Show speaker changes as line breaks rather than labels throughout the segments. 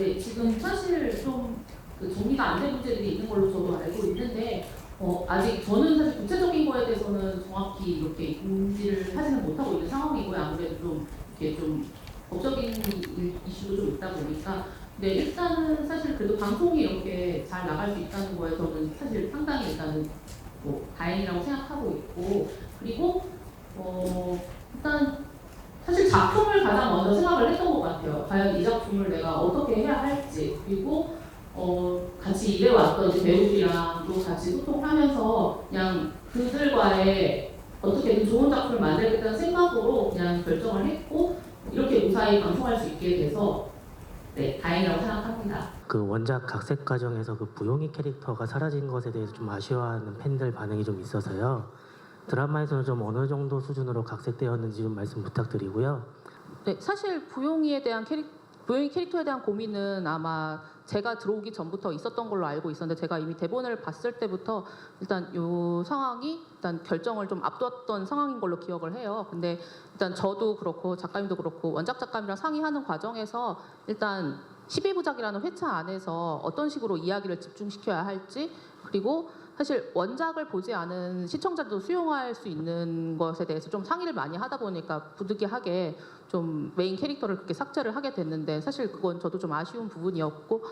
네, 지금 사실 좀 그 정리가 안 된 문제들이 있는 걸로 저도 알고 있는데 어, 아직 저는 사실 구체적인 거에 대해서는 정확히 이렇게 인지를 하지는 못하고 있는 상황이고요. 아무래도 좀 이렇게 좀 법적인 일- 이슈도 좀 있다 보니까 네, 일단은 사실 그래도 방송이 이렇게 잘 나갈 수 있다는 거에 저는 사실 상당히 일단은 뭐 다행이라고 생각하고 있고 그리고 어 일단 사실 작품을 가장 먼저 생각을. 과연 이 작품을 내가 어떻게 해야 할지 그리고 어 같이 일해왔던 배우들이랑 또 같이 소통하면서 그냥 그들과의 어떻게든 좋은 작품을 만들겠다는 생각으로 그냥 결정을 했고 이렇게 무사히 방송할 수 있게 돼서 네 다행이라고 생각합니다.
그 원작 각색 과정에서 그 부용이 캐릭터가 사라진 것에 대해서 좀 아쉬워하는 팬들 반응이 좀 있어서요. 드라마에서는 좀 어느 정도 수준으로 각색되었는지 좀 말씀 부탁드리고요.
네, 사실 부용이에 대한 캐릭 부용이 캐릭터에 대한 고민은 아마 제가 들어오기 전부터 있었던 걸로 알고 있었는데 제가 이미 대본을 봤을 때부터 일단 요 상황이 일단 결정을 좀 앞두었던 상황인 걸로 기억을 해요. 근데 일단 저도 그렇고 작가님도 그렇고 원작 작가님이랑 상의하는 과정에서 일단 12부작이라는 회차 안에서 어떤 식으로 이야기를 집중시켜야 할지 그리고 사실 원작을 보지 않은 시청자도 수용할 수 있는 것에 대해서 좀 상의를 많이 하다 보니까 부득이하게 좀 메인 캐릭터를 그렇게 삭제를 하게 됐는데 사실 그건 저도 좀 아쉬운 부분이었고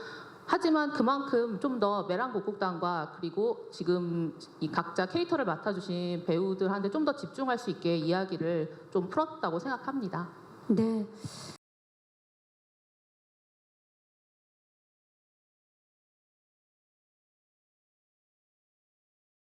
하지만 그만큼 좀 더 메랑 국국당과 그리고 지금 이 각자 캐릭터를 맡아주신 배우들한테 좀 더 집중할 수 있게 이야기를 좀 풀었다고 생각합니다.
네.